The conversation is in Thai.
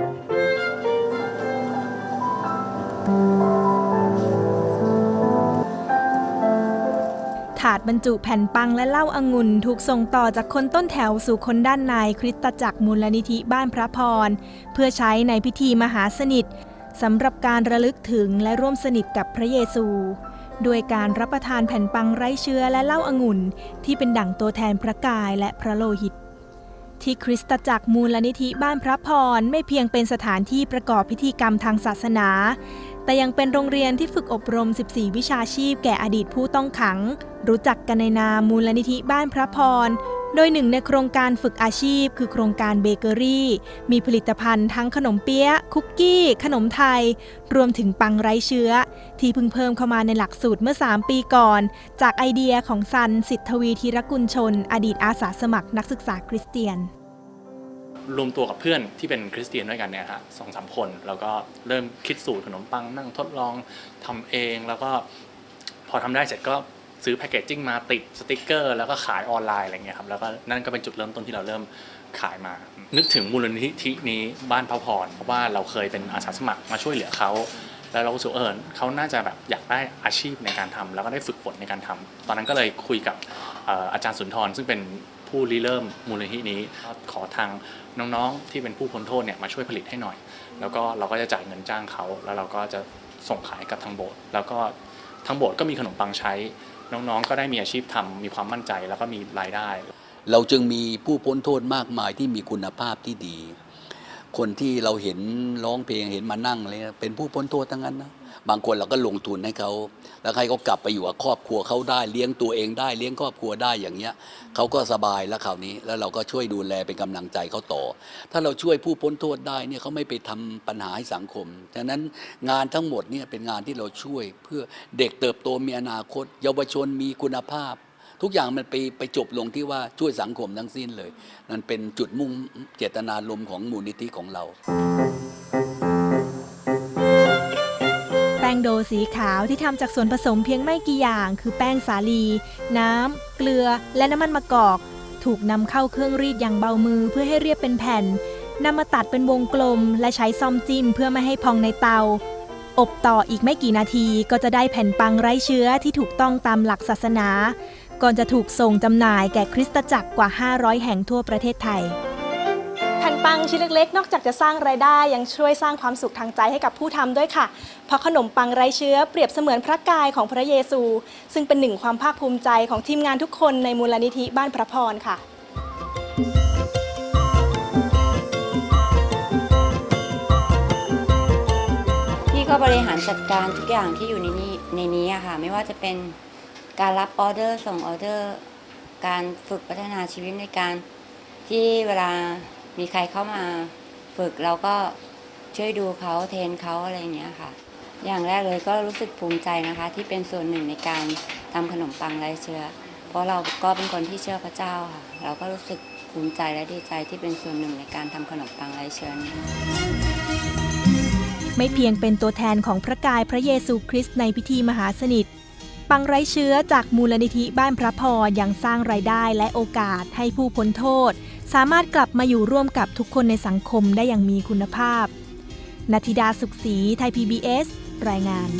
ถาดบรรจุแผ่นปังและเหล้าองุ่นถูกส่งต่อจากคนต้นแถวสู่คนด้านในคริสตจักรมูลนิธิบ้านพระพร เพื่อใช้ในพิธีมหาสนิทสำหรับการระลึกถึงและร่วมสนิทกับพระเยซู โดยการรับประทานแผ่นปังไร้เชื้อและเหล้าองุ่น ที่เป็นดั่งตัวแทนพระกายและพระโลหิต ที่คริสตจักรมูลนิธิบ้านพระพรไม่เพียงเป็นสถานที่ประกอบพิธีกรรมทางศาสนา แต่ยังเป็นโรงเรียนที่ฝึกอบรม 14 วิชาชีพแก่อดีตผู้ต้องขัง รู้จักกันในนามมูลนิธิบ้านพระพร โดยหนึ่งในโครงการฝึกอาชีพ คือโครงการเบเกอรี่ มีผลิตภัณฑ์ทั้งขนมเปี๊ยะ คุกกี้ ขนมไทย รวมถึงปังไร้เชื้อ ที่เพิ่งเพิ่มเข้ามาในหลักสูตรเมื่อ 3 ปีก่อน จากไอเดียของซันสิทธวีธีรกุลชน อดีตอาสาสมัครนักศึกษาคริสเตียนรวมตัวกับเพื่อนที่เป็นคริสเตียนด้วยกันเนี่ยฮะสองสามคน แล้วก็เริ่มคิดสูตรขนมปังนั่งทดลองทำเองแล้วก็พอทำได้เสร็จก็ ซื้อแพคเกจจิ้งมาติดสติกเกอร์ แล้วก็ขายออนไลน์อะไรเงี้ยครับแล้วก็นั่นก็เป็นจุดเริ่มต้นที่เราเริ่มขายมา นึกถึงมูลนิธินี้บ้านพระพรเพราะว่าเราเคยเป็นอาสาสมัครมาช่วยเหลือเขาแล้วเราก็รู้สึกว่าเออเขาน่าจะแบบอยากได้อาชีพในการทำแล้วก็ได้ฝึกฝนในการทำตอนนั้นก็เลยคุยกับอาจารย์สุนทรซึ่งเป็นผู้ริเริ่มมูลนิธินี้ขอทางน้องๆที่เป็นผู้พ้นโทษเนี่ยมาช่วยผลิตให้หน่อย แล้วก็เราก็จะจ่ายเงินจ้างเขา แล้วเราก็จะส่งขายกับทางโบสถ์แล้วก็ทางโบสถ์ก็มีขนมปังใช้ น้องๆ ก็ได้มีอาชีพทำมีความมั่นใจแล้วก็มีรายได้ เราจึงมีผู้พ้นโทษมากมายที่มีคุณภาพที่ดี คนที่เราเห็นร้องเพลงเห็นมานั่งเลยเป็นผู้พ้นโทษทั้งนั้นนะบางคนเราก็ลงทุนให้เขา แล้วให้เขากลับไปอยู่กับครอบครัวเขาได้เลี้ยงตัวเองได้เลี้ยงครอบครัวได้อย่างเงี้ยเขาก็สบายแล้วคราวนี้ แล้วเราก็ช่วยดูแลเป็นกำลังใจเขาต่อ ถ้าเราช่วยผู้พ้นโทษได้เนี่ยเขาไม่ไปทำปัญหาให้สังคมฉะนั้นงานทั้งหมดเนี่ยเป็นงานที่เราช่วยเพื่อเด็กเติบโตมีอนาคต เยาวชนมีคุณภาพ ทุกอย่างมันไปไปจบลงที่ว่าช่วยสังคมทั้งสิ้นเลย นั่นเป็นจุดมุ่งเจตนารมณ์ของมูลนิธิของเรา แป้งโดสีขาวที่ทำจากส่วนผสมเพียงไม่กี่อย่าง คือแป้งสาลี น้ำ เกลือ และน้ำมันมะกอก ถูกนำเข้าเครื่องรีดอย่างเบามือเพื่อให้เรียบเป็นแผ่นนำมาตัดเป็นวงกลม และใช้ซ่อมจิ้มเพื่อไม่ให้พองในเตา อบต่ออีกไม่กี่นาทีก็จะได้แผ่นปังไร้เชื้อที่ถูกต้องตามหลักศาสนา ก่อนจะถูกส่งจำหน่ายแก่คริสตจักรกว่า 500 แห่งทั่วประเทศไทยแผ่นปังชิ้นเล็กๆ นอกจากจะสร้างรายได้ยังช่วยสร้างความสุขทางใจให้กับผู้ทำด้วยค่ะ เพราะขนมปังไร้เชื้อเปรียบเสมือนพระกายของพระเยซู ซึ่งเป็นหนึ่งความภาคภูมิใจของทีมงานทุกคนในมูลนิธิบ้านพระพรค่ะพี่ก็บริหารจัดการทุกอย่างที่อยู่ในนี้ในนี้อะค่ะ ไม่ว่าจะเป็น การรับออเดอร์ส่งออเดอร์ การฝึกพัฒนาชีวิตในการที่เวลามีใครเข้ามาฝึกเราก็ช่วยดูเขาเทรนเขาอะไรอย่างเงี้ยค่ะ อย่างแรกเลยก็รู้สึกภูมิใจนะคะ ที่เป็นส่วนหนึ่งในการทำขนมปังไร้เชื้อ เพราะเราก็เป็นคนที่เชื่อพระเจ้าค่ะ เราก็รู้สึกภูมิใจและดีใจที่เป็นส่วนหนึ่งในการทำขนมปังไร้เชื้อนี้ไม่เพียงเป็นตัวแทนของพระกายพระเยซูคริสต์ในพิธีมหาสนิท ปังไร้เชื้อจากมูลนิธิบ้านพระพรยังสร้างรายได้และโอกาสให้ผู้พ้นโทษ สามารถกลับมาอยู่ร่วมกับทุกคนในสังคมได้อย่างมีคุณภาพ นาทิดาสุขศรีไทย PBS รายงาน